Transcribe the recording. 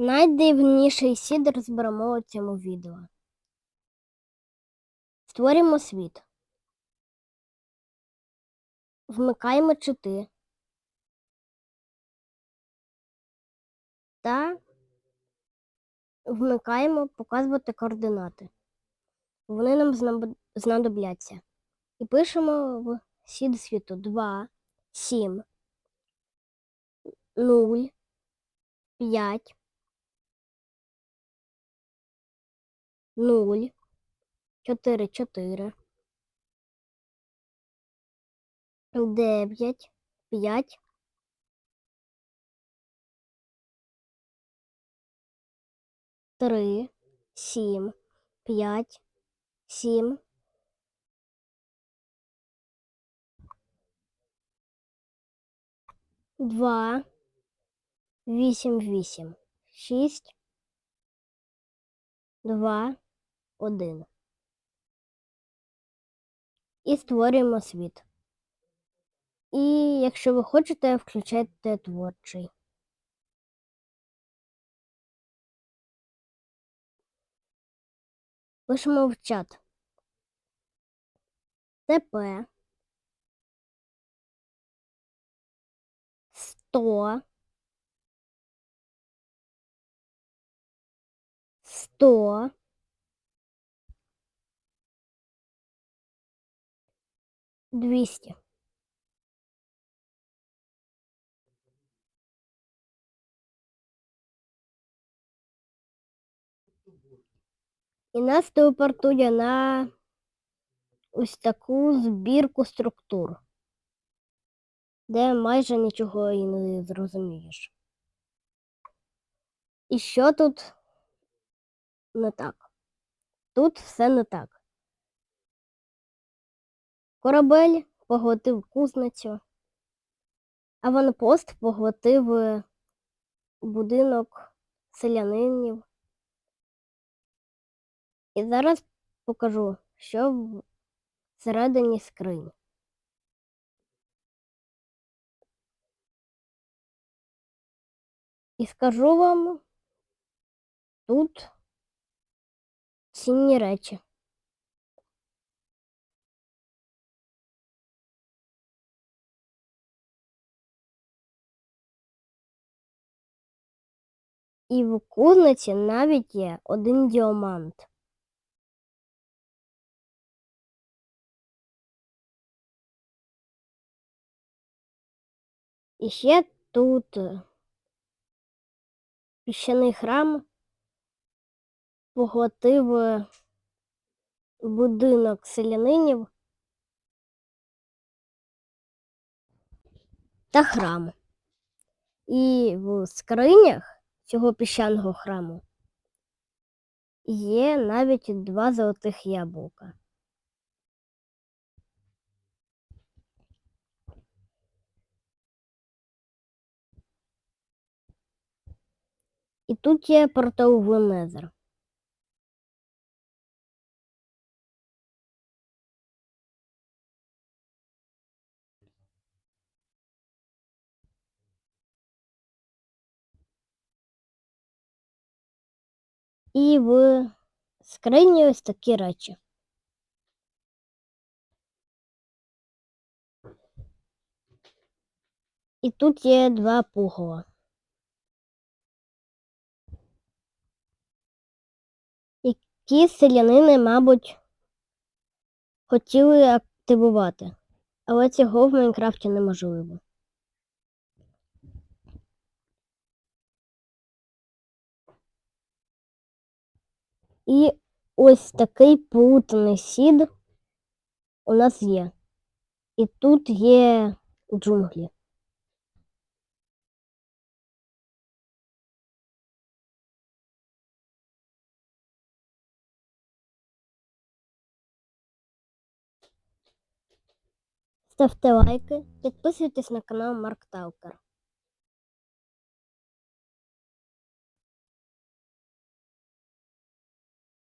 Найдивніший сід розберемо у цьому відео. Створюємо світ. Вмикаємо чити. Та вмикаємо показувати координати. Вони нам знадобляться. І пишемо в сід світу 2, 7, 0, 5, 0, 4, 4, 9, 5, 3, 7, 5, 7, два, вісім, вісім, шість, два, один. І створюємо світ. І якщо ви хочете, включайте творчий. Пишемо в чат. ТП 100 100 200 І нас телепортує на ось таку збірку структур, де майже нічого і не зрозумієш. І що тут не так? Тут все не так. Корабель поглотив кузницю, аванпост поглотив е, будинок селянинів. І зараз покажу, що всередині скрині. І скажу вам тут цінні речі. І в кузниці навіть є один діамант. І ще тут е, піщаний храм поглотив е, будинок селянинів та храм. І в скринях цього піщаного храму є навіть два золотих яблука. І тут є портал в І в скрині ось такі речі. І тут є два пугала. Які селянини, мабуть, хотіли активувати, але цього в Майнкрафті неможливо. І ось такий плутаний сід у нас є. І тут є джунглі. Ставте лайки, підписуйтесь на канал Марк Талкер.